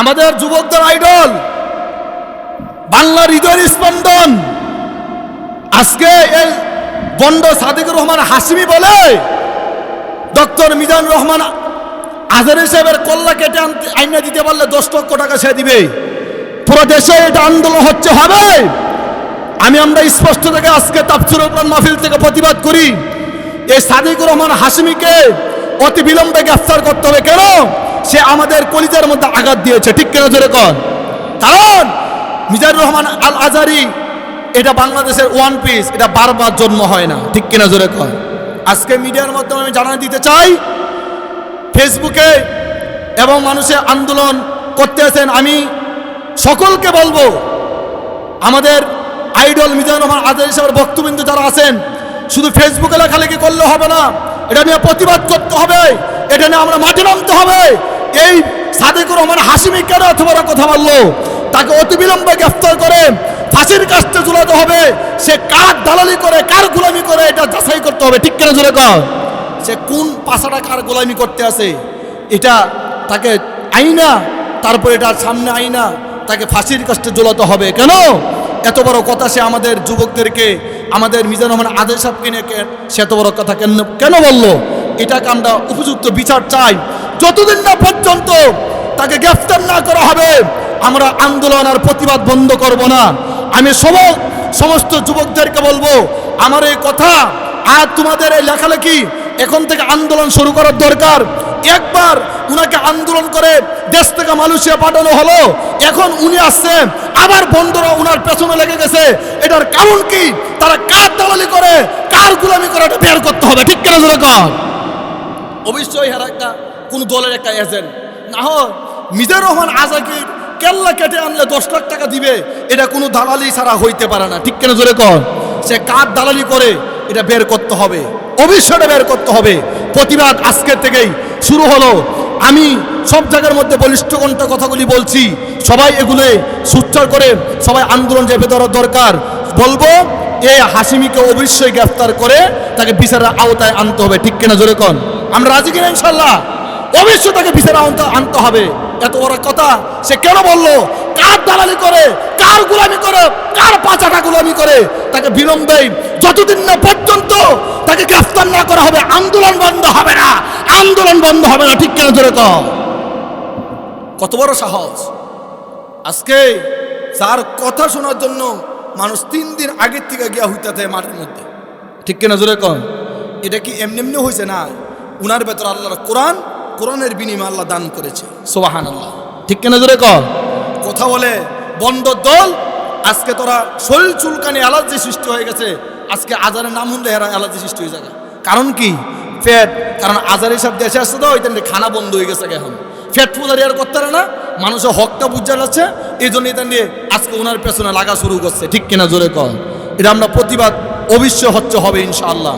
আমাদের যুবকদের আইডল, বাংলার হৃদয়ের স্পন্দন। আজকে এই বন্ড সাদিকুর রহমান হাসিমি বলে, ডক্টর মিজান রহমান আজহারি সাহেবের কল্লা কেটে আনতে, আইনা দিতে পারলে দশ লক্ষ টাকা সে দিবে। পুরো দেশে এটা আন্দোলন হচ্ছে, হবে। আমি আমরা স্পষ্ট থেকে আজকে উপর মাহফিল থেকে প্রতিবাদ করি, এই সাদিকুর রহমান হাসিমিকে অতি বিলম্বে গ্রেফতার করতে হবে। কেন? সে আমাদের কলিজার মধ্যে আঘাত দিয়েছে। ঠিক কেন জোরে কন? কারণ মিজানুর রহমান আল আজারি এটা বাংলাদেশের ওয়ান পিস, এটা বারবার জন্ম হয় না। ঠিক কিনা জোরে কন? আজকে মিডিয়ার মাধ্যমে আমি জানা দিতে চাই, ফেসবুকে এবং মানুষের আন্দোলন করতে আছেন আমি সকলকে বলব, আমাদের আইডল মিজানুর রহমান আজারি সাহেবের বক্তবিন্দু যারা আছেন, শুধু ফেসবুকে লেখালেখি করলে হবে না এটা নিয়ে প্রতিবাদ করতে হবে। এটা নিয়ে আমরা মাঠে নামতে হবে। এই সাদেকুর রহমান হাসিমি কেন এত বড় কথা বলল? তাকে অতি বিলম্বে গ্রেফতার করে ফাঁসির কাছতে ঝুলাতে হবে। সে কার দালালি করে, কার গোলামি করে, এটা যাচাই করতে হবে। ঠিক কেন জোরে কর। সে কোন পাশাটা কার গোলামি করতে আছে এটা তাকে আইনা, তারপর এটার সামনে আইনা, তাকে ফাঁসির কাছতে ঝোলাতে হবে। কেন? এত বড় কথা সে আমাদের যুবকদেরকে আমাদের মিজান রহমান আদেশ সাহেবকে নিয়ে কে- সে এত বড় কথা কেন কেন বলল? এটাকে আমরা উপযুক্ত বিচার চাই। যতদিন না পর্যন্ত তাকে গ্রেফতার না করা হবে, আমরা আন্দোলন আর প্রতিবাদ বন্ধ করব না। আমি সব সমস্ত যুবকদেরকে বলব, আমার এই কথা, আর তোমাদের এই লেখালেখি, এখন থেকে আন্দোলন শুরু করার দরকার। একবার উনাকে আন্দোলন করে দেশ থেকে মালয়েশিয়া পাঠানো হলো। এখন উনি আসছে, আবার বন্ধুরা উনার পেছনে লেগে গেছে। এটার কারণ কি? তারা কার দালালি করে, কার গুলামি করে এটা বের করতে হবে, ঠিক কেন যেরকম অবশ্যই হেরা একটা, কোন দলের একটা এজেন্ট না হয় মিজানুর রহমান আজাকির কেল্লা কেটে আনলে দশ লাখ টাকা দিবে, এটা কোনো দালালি ছাড়া হইতে পারে না, ঠিক কেন জোরে কর সে কার দালালি করে এটা বের করতে হবে। অবশ্যই বের করতে হবে। প্রতিবাদ আজকের থেকেই শুরু হলো। আমি সব জায়গার মধ্যে বলিষ্ঠ কণ্ঠ কথাগুলি বলছি। সবাই এগুলো সুচ্চার করে সবাই আন্দোলন চেপে ধরার দরকার, বলব এই হাসিমিকে অবশ্যই গ্রেফতার করে তাকে বিচারের আওতায় আনতে হবে। ঠিক কিনা জোরে কন? আমরা রাজি কিনা ইনশাল্লাহ অবশ্যই তাকে বিচারের আওতায় আনতে হবে। এত বড় কথা সে কেন বলল? কার দালালি করে? কার গোলামি করে তাকে বিলম্বে যতদিন না পর্যন্ত তাকে গ্রেফতার না করা হবে, আন্দোলন বন্ধ হবে না। আন্দোলন বন্ধ হবে না, ঠিক কেনা কন কত বড় সাহস। আজকে যার কথা শোনার জন্য মানুষ তিন দিন আগের থেকে গিয়া হইতে মাঠের মধ্যে। ঠিক কিনা জোরে কন এটা কি এমনি এমনি হয়েছে না? উনার ভেতর আল্লাহর কোরআন, কোরআনের বিনিময় আল্লাহ দান করেছে। সোবাহান আল্লাহ ঠিক কিনা জোরে কন কথা বলে বন্ধ দল আজকে তোরা শরীর চুলকানি অ্যালার্জি সৃষ্টি হয়ে গেছে। আজকে আজারের নাম শুনলে এরা অ্যালার্জি সৃষ্টি হয়ে যাবে। কারণ কি? ফ্যাট। কারণ আজার হিসাব দেশে আসছে তো ওইটা খানা বন্ধ হয়ে গেছে এখন। ফ্যাট পূজারি আর করতে না, মানুষের হকটা বুঝা যাচ্ছে এই জন্য এটা নিয়ে আজকে ওনার পেছনে লাগা শুরু করছে। ঠিক কিনা জোরে কর এটা আমরা প্রতিবাদ অবশ্যই হচ্ছে হবে ইনশাআল্লাহ।